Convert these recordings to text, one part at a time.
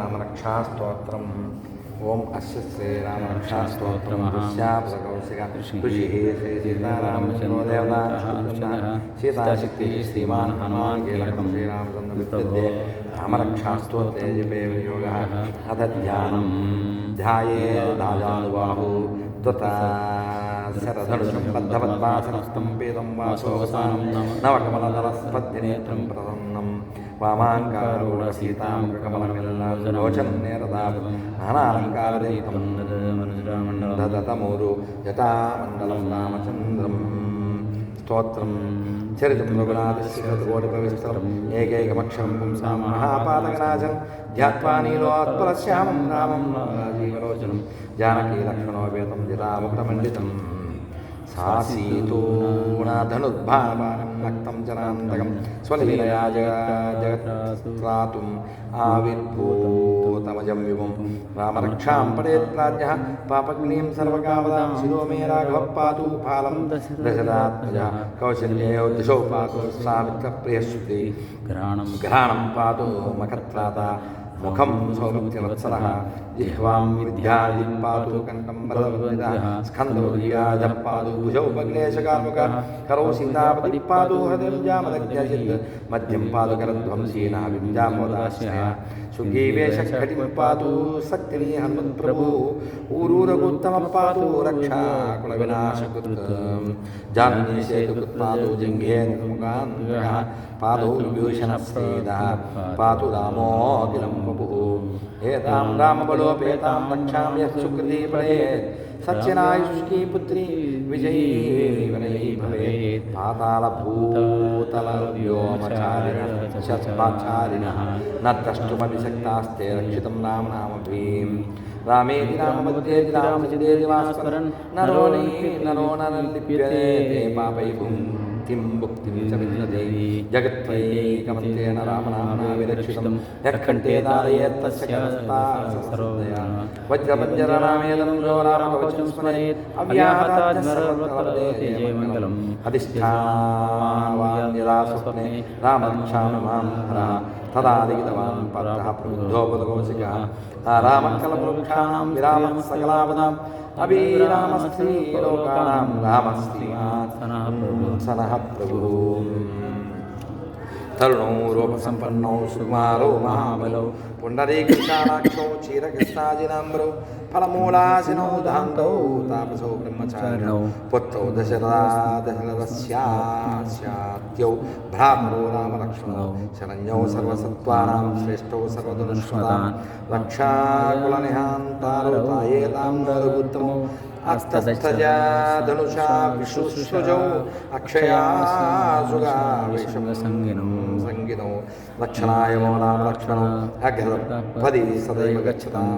रामरक्षास्तोत्रम्। ओम अस्य से रामरक्षास्तोत्रम् दुस्यापसकौशिका ऋषिः श्री जपे ధ్యాయే రాజానుబాహు త్వత శరధనుషం బద్ధవద్వాసనస్తం పీతం వాసోవసానం నవకమలదలస్పద్యనేత్రం ప్రసన్నం వామాంకారూఢ సీతాం కమలమిల్లోచనం నేరదాపు నానాలంకారదీపం దదతమూరు జటామండలం రామచంద్రం స్తోత్రం చరితం రఘునాథశ్రీకోటిపవిస్తరం ఏకైకమక్షరం పుంసాం మహాపాతకనాశం ధ్యాత్వా నీలోత్పలశ్యామం రామం రాజీవలోచనం జానకీ లక్ష్మణోపేతం జిరాముఖమండితం సాసీతోణధనుద్భానం నక్తం జనాంతకం స్వలీలయా జగత్రాతుం ఆవిర్భూతమజం విభుం రామరక్షాం పడేత్రాజ్య పాపగ్నీం సర్వకామదాం శిరో మే రాఘవ పాతు ఫాలం దశరాత్మజ కౌశల్యో దిశో పాతు సామిత్రప్రియశ్రుతి గ్రహణం గ్రహణం పాతు మఖత్రాత मुखं सौरभ्यवत्सरः जिह्वां विद्यादिं पातु कण्ठं बलवन्दितः। स्कन्दो रियाजः पातु भुजौ उपक्लेशकार्मकः करौ सीतापतिः पातु हृदयं जामदज्ञाचित् मध्यं पातु करध्वं सेनाभिं जामोदाश्रयः सुखीवेशघटिं पातु शक्तिः हनुमत्प्रभु ऊरूरगुत्तमः पातु रक्षा कुलविनाशकृत् जाह्नी सेतुकृत् पातु जिङ्घेन्द्रमुखान् పాదౌ విభూషణస్యేద పాతు రామోఖిలం వపుః ఏతాం రామబలోపేతాం రక్షాం యः సుకృతి పడేత్ సత్యనాయుష్కీ పుత్రి విజయీ వనయీ భవేత్ పాతాళ భూతల వ్యోమచారిణ శస్మాచారిణ న ద్రష్టుమపి శక్తాస్తే రక్షితం నామ నామభీం రామేతి రామమధ్యేతి రామచిదేతి వాస్మరన్ నరో నీ నరో నరలిప్యతే తే పాపై భుక్తిం భుక్తిం చ విద్యతే జగత్వైకమంతేన రామనామ్నా విరక్షితం యఃకంఠే ధారయేత్తస్య కరస్తాసర్వదయా వజ్రపంజర రామేదం జో రామకవచం స్మరేత్ అవ్యాహతాజ్ఞరవతరదే మంగళం అధిష్ఠావాన్ యదా స్వప్నే రామరక్షామి మాం హర తదా లిఖితవాన్ పరః ప్రబుద్ధోపదకోశికः రామకలవృక్షాణం విరామः సకలాపదాం अभिरामस्ति लोकानां रामस्ति सनः प्रभुः। तरुणो रूपसम्पन्नौ सुकुमारो महाबलौ పుండరీకృష్ణాక్షో క్షీరకృష్ణాజినాంబరౌ ఫలమూలాసినౌ దాంతౌ తాపసౌ బ్రహ్మచారిణౌ పుత్రౌ దశరథా దశరథస్యాస్యాత్యౌ భ్రాతరో రామలక్ష్మణౌ శరణ్యౌ సర్వసత్వానాం శ్రేష్టౌ సర్వధనుష్మదాన్ రక్షాకులనిహాంతారౌ తాయేతాం రఘుత్తమౌ అస్తస్తజా ధనుషా విశ్వసృజౌ అక్షయాసుగా సంగినౌ సంగీతం சங்கீதம் லक्षणाय मम नाम लक्षणं अग्रपदे सदैव गच्छतां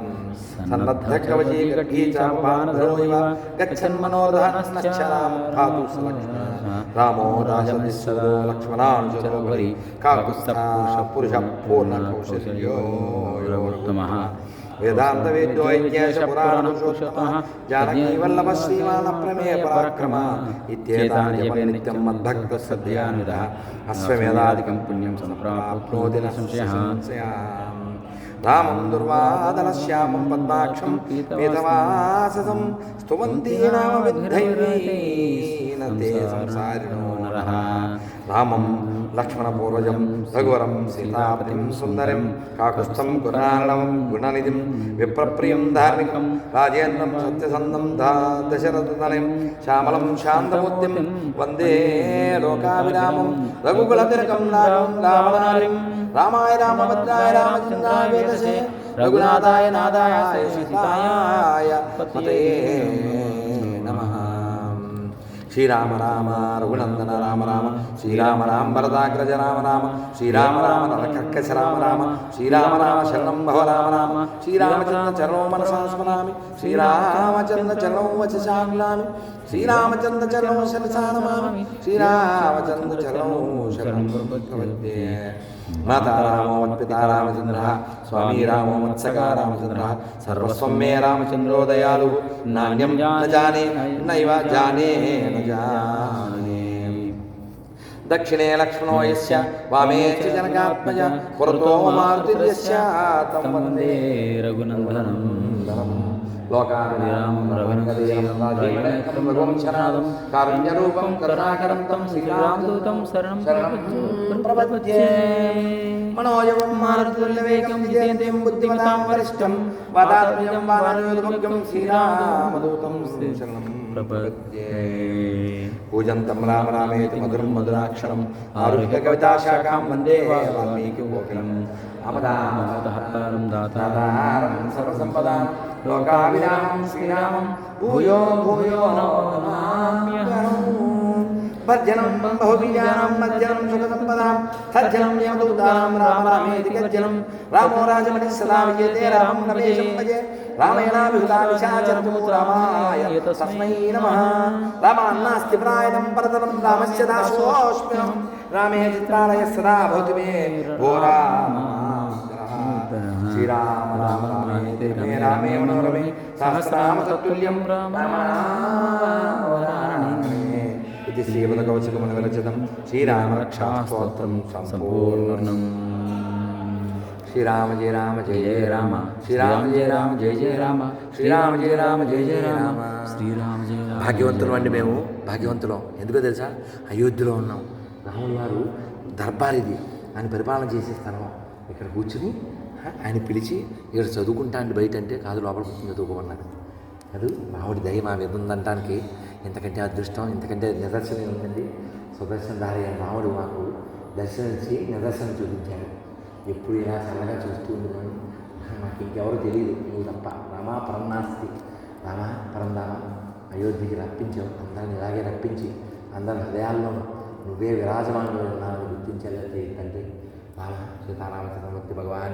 सन्नद्धकवचीगीचापानधरोमिव गच्छन् मनोरहनश्चरां पातु सलक्ष्मण रामो राजनिस्सदो लक्ष्मणानुजतो भरि काकुत्सः पुरुषः पूर्णकौशल्यो పురుష పూర్ణ కౌశల్యో ఉత్తమః శ్రీమాన్ ప్రమేయ పరాక్రమ ఇత్యేతాని జపే నిత్యం మద్భక్త సద్యానుదః అశ్వమేధాదికం పుణ్యం సంప్రాప్నోతి న సంశయః రామం దుర్వాదలశ్యామం పద్మాక్షం పీతవాససం స్తువంతి నామ విద్ధైర్యేన సంసారిణో నరః రామం లక్ష్మణపూర్వజం రఘువరం సీతాపతిం సుందరిం కాకుస్థం గుణార్ణవం గుణనిధిం విప్రప్రియం ధార్మికం రాజేంద్రం సత్యసందం దా దశరథతనయం శ్యామలం శాంతమూర్తిం వందే లోకాభిరామం రఘుకులతిరకం నాగం రావణారిం రామాయ రామభద్రాయ రామచంద్రాయ వేదసే రఘునాథాయ నాదాయ సీతాయ పతే శ్రీరామ రామ రఘునందన రామ రామ శ్రీరామ రామ భరదాగ్రజ రామ రామ శ్రీరామ రామ నరకర్కశ రామ రామ శ్రీరామ రామ శరణం భవ రామ రామ శ్రీరామచంద్ర చరణో మనసా స్మరామి శ్రీరామచంద్ర చరణో వచసామి శ్రీరామచంద్ర చరణం శరసానమామి. శ్రీరామచంద్ర చరణం శరణం ప్రపద్యే మాతా రామో రామచంద్ర స్వామి రామో మత్సకా రామచంద్ర సర్వస్వం మే రామచంద్రో దయాలు నాణ్యం న జానే నైవ జానే జానే దక్షిణే లక్ష్మణో యస్య వామే చ జనకాత్మజ పురతో మారుతిర్యస్య తం వందే. రఘునందనం. లోకాభిరామం రఘునందనం కారుణ్యరూపం కరుణాకరం తం శ్రీరామదూతం శరణం ప్రపద్యే మనోజవం మారుతుల్యవేగం జితేంద్రియం బుద్ధిమతాం వరిష్టం వాదాత్మజం వాదానుయోగం శ్రీరామదూతం శరణం ప్రపద్యే పూజంతం రామ రామేతి మధురం మధురాక్షరం ఆరుహ్య కవితాశాఖాం వందే వాల్మీకి కోకిలం హర్తారం దాతారం దాతారం సర్వసంపదాం లోకావిరామం శ్రీరామం భూయో భూయో నమామ్యహం భర్జనం బహుబీజానం మజ్జనం సుఖసంపదాం సజ్జనం యమదూతానం రామ రామేతి గజ్జనం రామో రాజమణి సదా విజయతే రామం నవేశం భజే రామేణాభిహుతా విశాచరతు రామాయ తస్మై నమః రామాన్నాస్తి ప్రాయణం పరతరం రామస్య దాసోऽస్మ్యహం రామే చిత్రాలయ సదా భవతు మే భో రామ శ్రీరామ రామ రామేతి రమే రామే మనోరమే సహస్రనామ తత్తుల్యం రామావరాణే ఇది శ్రీపదకవచకముని విరచితం శ్రీరామరక్షాస్తోత్రం సంపూర్ణం శ్రీరామ జయ రామ జయ జయ రామ శ్రీరామ జయ రామ జయ జయ రామ శ్రీరామ జయ రామ జయ జయ రామ శ్రీరామ జయ రామ భాగ్యవంతులం అండి మేము భాగ్యవంతులం ఎందుకో తెలుసా అయోధ్యలో ఉన్నాం రాముల వారు దర్బార్ ఇది ఆయన పరిపాలన చేసే స్థలం ఇక్కడ కూర్చుని ఆయన పిలిచి ఇక్కడ చదువుకుంటాను బయట అంటే కాదు లోపల కూర్చొని చదువుకోమన్నాడు. అది రాముడి దయ మా మీద ఉందంటానికి ఇంతకంటే అదృష్టం ఇంతకంటే నిదర్శనం ఉందండి సుదర్శన దారి రాముడు మాకు దర్శనించి నిదర్శనం చూపించాడు. ఎప్పుడు ఇలా చల్లగా చూస్తూ ఉన్నాను నాకు ఇంకెవరు తెలియదు. నువ్వు తప్ప. రామా పరన్నాస్తి రామా పరందామా అయోధ్యకి రప్పించావు. అందరిని ఇలాగే రప్పించి అందరి హృదయాల్లోనూ నువ్వే విరాజమానుడు ఉన్నావు గుర్తించలేకపోతే తండ్రి Kita si tanam sama tiba-tiba